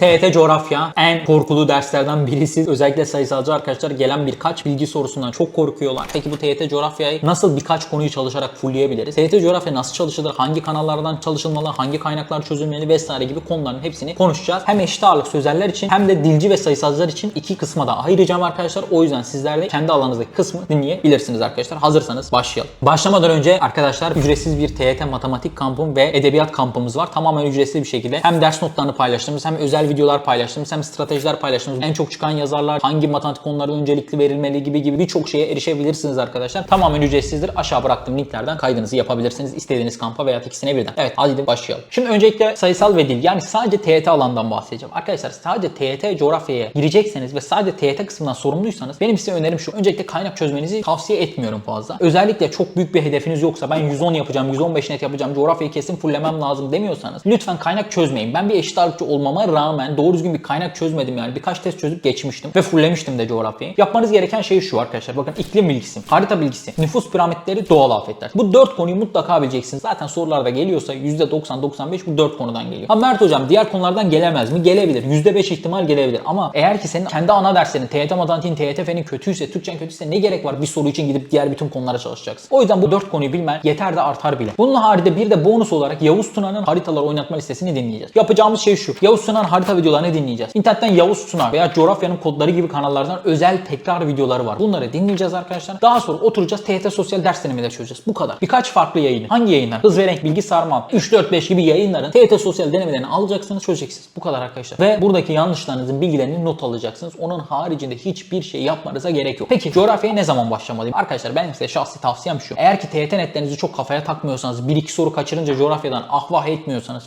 TYT coğrafya en korkulu derslerden birisi. Özellikle sayısalcı arkadaşlar gelen birkaç bilgi sorusundan çok korkuyorlar. Peki bu TYT coğrafyayı nasıl birkaç konuyu çalışarak fullleyebiliriz? TYT coğrafya nasıl çalışılır? Hangi kanallardan çalışılmalı? Hangi kaynaklar çözülmeli? Vesaire gibi konuların hepsini konuşacağız. Hem eşit ağırlık sözeller için hem de dilci ve sayısalcılar için iki kısma da ayıracağım arkadaşlar. O yüzden sizler de kendi alanınızdaki kısmı dinleyebilirsiniz arkadaşlar. Hazırsanız başlayalım. Başlamadan önce arkadaşlar ücretsiz bir TYT matematik kampım ve edebiyat kampımız var. Tamamen ücretsiz bir şekilde hem ders notlarını paylaştığımız hem özel videolar paylaştığımız hem stratejiler paylaştığımız en çok çıkan yazarlar hangi matematik konulara öncelikli verilmeli gibi gibi birçok şeye erişebilirsiniz arkadaşlar. Tamamen ücretsizdir. Aşağı bıraktığım linklerden kaydınızı yapabilirsiniz. istediğiniz kampa veya ikisine birden. Evet hadi başlayalım. Şimdi öncelikle sayısal ve dil yani sadece TYT alandan bahsedeceğim. Arkadaşlar sadece TYT coğrafyaya girecekseniz ve sadece TYT kısmından sorumluysanız benim size önerim şu. Öncelikle kaynak çözmenizi tavsiye etmiyorum fazla. Özellikle çok büyük bir hedefiniz yoksa ben 110 yapacağım, 115 net yapacağım, coğrafyayı kesin fullemem lazım demiyorsanız lütfen kaynak çözmeyin. Ben bir eşit ağırlıkçı olmama rağmen doğru düzgün bir kaynak çözmedim yani. Birkaç test çözüp geçmiştim ve fullemiştim de coğrafyayı. Yapmanız gereken şey şu arkadaşlar. Bakın iklim bilgisi, harita bilgisi, nüfus piramitleri, doğal afetler. Bu dört konuyu mutlaka bileceksiniz. Zaten sorularda geliyorsa %90-95 bu dört konudan geliyor. Ha Mert hocam diğer konulardan gelemez mi? Gelebilir. %5 ihtimal gelebilir. Ama eğer ki senin kendi ana derslerin TYT matematiğin, TYT fenin kötüyse, Türkçen kötüyse ne gerek var bir soru için gidip diğer bütün konulara çalışacaksın. O yüzden bu dört konuyu bilmen yeter de artar bile. Bunun haricinde bir de bonus olarak Yavuz Tuna'nın haritalar oynatma listesini dinleyeceğiz. Yapacağımız şey şu. Yavuz Tuna'nın harita videolarını dinleyeceğiz. İnternetten Yavuz Tuna veya coğrafyanın kodları gibi kanallardan özel tekrar videoları var. Bunları dinleyeceğiz arkadaşlar. Daha sonra oturacağız TYT sosyal ders denemeleri çözeceğiz. Bu kadar. Birkaç farklı yayın. Hangi yayınlar? Hız ve renk, bilgi sarmal, 3 4 5 gibi yayınların TYT sosyal denemelerini alacaksınız, çözeceksiniz. Bu kadar arkadaşlar. Ve buradaki yanlışlarınızın bilgilerini not alacaksınız. Onun haricinde hiçbir şey yapmanıza gerek yok. Peki coğrafyaya ne zaman başlamalıyım? Arkadaşlar benim size şahsi tavsiyem şu. Eğer ki TYT netlerinizi çok kafaya takmıyorsanız, 1-2 soru kaçırınca coğrafyadan ahvah etmiyorsanız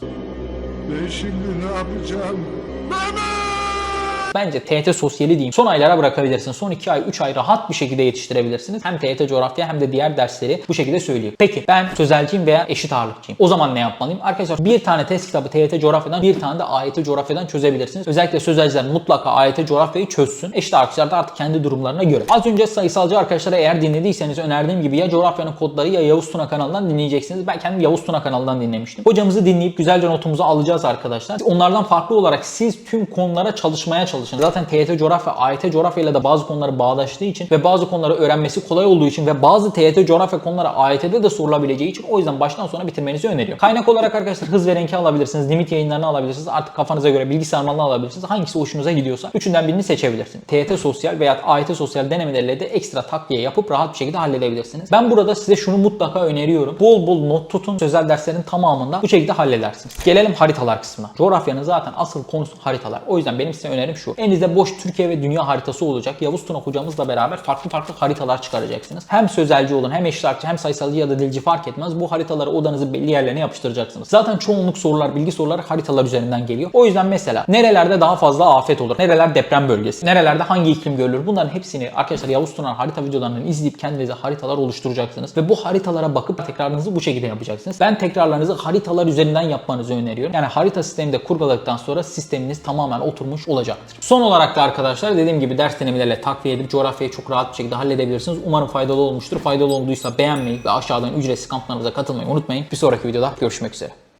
Ben şimdi ne yapacağım? Bence TYT sosyali diyeyim. Son aylara bırakabilirsiniz. Son 2 ay 3 ay rahat bir şekilde yetiştirebilirsiniz. Hem TYT coğrafya hem de diğer dersleri bu şekilde söyleyeyim. Peki ben sözelciyim veya eşit ağırlıkçıyım. O zaman ne yapmalıyım? Arkadaşlar bir tane test kitabı TYT coğrafyadan bir tane de AYT coğrafyadan çözebilirsiniz. Özellikle sözelciler mutlaka AYT coğrafyayı çözsün. Eşit ağırlıkçılar da artık kendi durumlarına göre. Az önce sayısalcı arkadaşlara eğer dinlediyseniz önerdiğim gibi ya coğrafyanın kodları ya Yavuz Tuna kanalından dinleyeceksiniz. Ben kendim Yavuz Tuna kanalından dinlemiştim. Hocamızı dinleyip güzelce notumuzu alacağız arkadaşlar. Onlardan farklı olarak siz tüm konulara çalışmaya çalışın. Zaten TYT coğrafya, AYT coğrafya ile de bazı konuları bağdaştığı için ve bazı konuları öğrenmesi kolay olduğu için ve bazı TYT coğrafya konuları AYT'de de sorulabileceği için o yüzden baştan sona bitirmenizi öneriyorum. Kaynak olarak arkadaşlar hız ve renki alabilirsiniz. Limit yayınlarını alabilirsiniz. Artık kafanıza göre bilgi sarmalını alabilirsiniz. Hangisi hoşunuza gidiyorsa üçünden birini seçebilirsiniz. TYT sosyal veya AYT sosyal denemeleriyle de ekstra takviye yapıp rahat bir şekilde halledebilirsiniz. Ben burada size şunu mutlaka öneriyorum. Bol bol not tutun. Sözel derslerin tamamında bu şekilde halledersiniz. Gelelim haritalar kısmına. Coğrafyanın zaten asıl konusu haritalar. O yüzden benim size önerim şu. Elinizde boş Türkiye ve dünya haritası olacak. Yavuz Tuna hocamızla beraber farklı farklı haritalar çıkaracaksınız. Hem sözelci olun hem eşitlikçi hem sayısalcı ya da dilci fark etmez. Bu haritaları odanızın belli yerlerine yapıştıracaksınız. Zaten çoğunluk sorular, bilgi soruları haritalar üzerinden geliyor. O yüzden mesela nerelerde daha fazla afet olur? Nereler deprem bölgesi? Nerelerde hangi iklim görülür? Bunların hepsini arkadaşlar Yavuz Tuna'nın harita videolarını izleyip kendinize haritalar oluşturacaksınız. Ve bu haritalara bakıp tekrarınızı bu şekilde yapacaksınız. Ben tekrarlarınızı haritalar üzerinden yapmanızı öneriyorum. Yani harita sisteminde kurguladıktan sonra sisteminiz tamamen oturmuş olacaktır. Son olarak da arkadaşlar dediğim gibi ders denemelerle takviye edip coğrafyayı çok rahat bir şekilde halledebilirsiniz. Umarım faydalı olmuştur. Faydalı olduysa beğenmeyi ve aşağıdan ücretsiz kamplarımıza katılmayı unutmayın. Bir sonraki videoda görüşmek üzere.